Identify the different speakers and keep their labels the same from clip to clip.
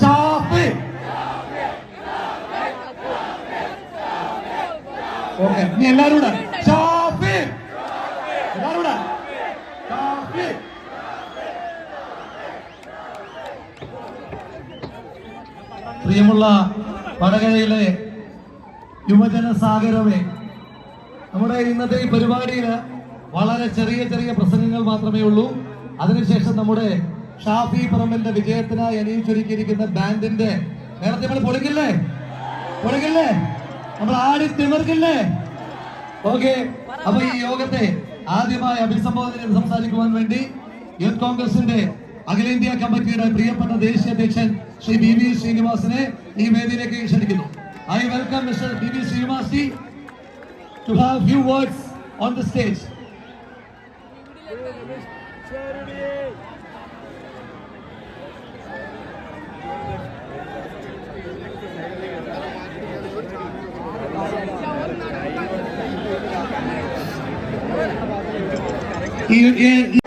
Speaker 1: Shafi. Okay നീ എല്ലാരും പ്രിയമുള്ള വടകരയിലെ യുവജന സാഗരമേ നമ്മുടെ ഇന്നത്തെ ഈ പരിപാടിയിൽ വളരെ ചെറിയ ചെറിയ പ്രസംഗങ്ങൾ മാത്രമേ ഉള്ളൂ. അതിനുശേഷം നമ്മുടെ ഷാഫി പറമ്പിന്റെ വിജയത്തിനായി അണിയിച്ചൊരുക്കിയിരിക്കുന്ന ബാൻഡിന്റെ നേരത്തെ നമ്മൾ പൊളിക്കില്ലേ? പൊളിക്കില്ലേ? നമ്മൾ ആടി തിമർക്കില്ലേ? ഓക്കെ അപ്പൊ ഈ യോഗത്തെ ആദ്യമായി അഭിസംബോധന സംസാരിക്കുവാൻ വേണ്ടി യൂത്ത് കോൺഗ്രസിന്റെ അഖിലേന്ത്യാ കമ്മിറ്റിയുടെ പ്രിയപ്പെട്ട ദേശീയ അധ്യക്ഷൻ ശ്രീ ബി വി ശ്രീനിവാസിനെ ഈ വേദിയിലേക്ക് ക്ഷണിക്കുന്നു. I welcome mister B V Srinivas ji to have few words on the stage. ഈ-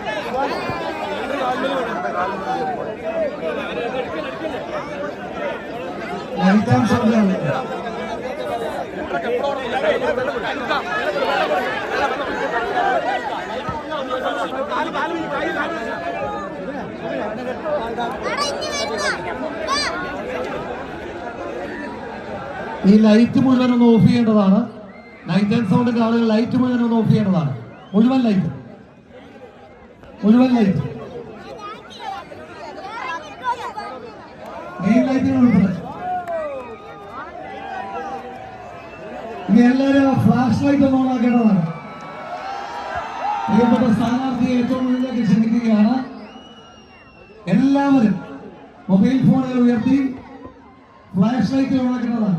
Speaker 1: ലൈറ്റ് മുഴുവൻ ഒന്ന് ഓഫ് ചെയ്യേണ്ടതാണ്. നൈറ്റ് ആൻഡ് സൗണ്ട് ആളുകൾ ലൈറ്റ് മുഴുവൻ ഒന്ന് ഓഫ് ചെയ്യേണ്ടതാണ്. മുഴുവൻ ലൈറ്റ് മുഴുവൻ ലൈറ്റ് മെയിൻ ലൈറ്റുകൾ ഇനി എല്ലാവരും ഫ്ലാഷ് ലൈറ്റ് ഒന്ന് ഓൺ ആക്കേണ്ടതാണ്. പ്രിയപ്പെട്ട സ്ഥാനാർത്ഥിയെ ഏറ്റവും മുന്നിലേക്ക് ക്ഷണിക്കുകയാണ്. എല്ലാവരും മൊബൈൽ ഫോണുകൾ ഉയർത്തി ഫ്ലാഷ് ലൈറ്റ് ഓൺ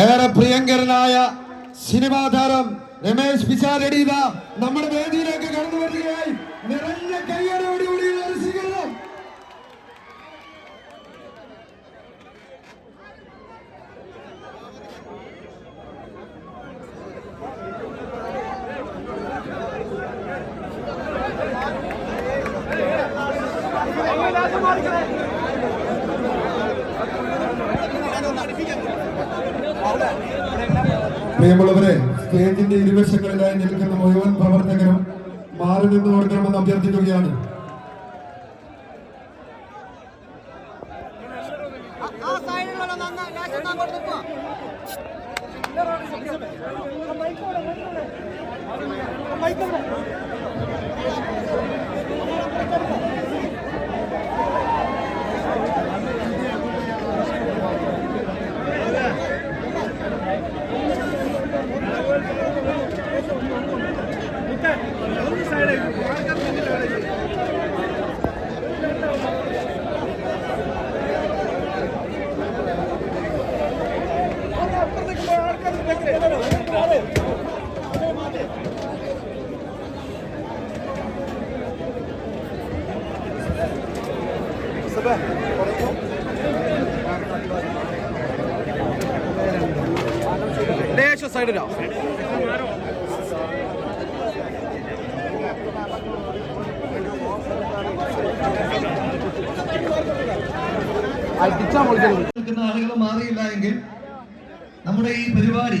Speaker 1: ഏറെ പ്രിയങ്കരനായ സിനിമാ താരം രമേശ് പിച്ചാരടി ഇതാ നമ്മുടെ വേദിയിലേക്ക് കടന്നു വരികയായി. നിറഞ്ഞ കയ്യടോടുകൂടി ഒരു സ്വീകരണം. പ്രിയമുള്ളവരെ സ്റ്റേജിന്റെ ഇരുവശങ്ങളിലായി നിൽക്കുന്ന മുഴുവൻ പ്രവർത്തകരും മാറി നിന്ന് കൊടുക്കണമെന്ന് അഭ്യർത്ഥിക്കുകയാണ്
Speaker 2: ആ സൈഡിലുള്ള ലേശം സൈഡിലോ?
Speaker 1: നിൽക്കുന്ന ആളുകൾ മാറിയില്ല എങ്കിൽ നമ്മുടെ ഈ പരിപാടി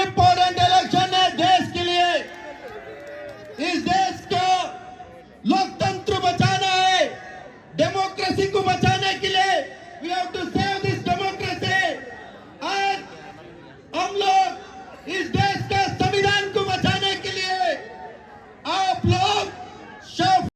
Speaker 3: ஏற்பாடு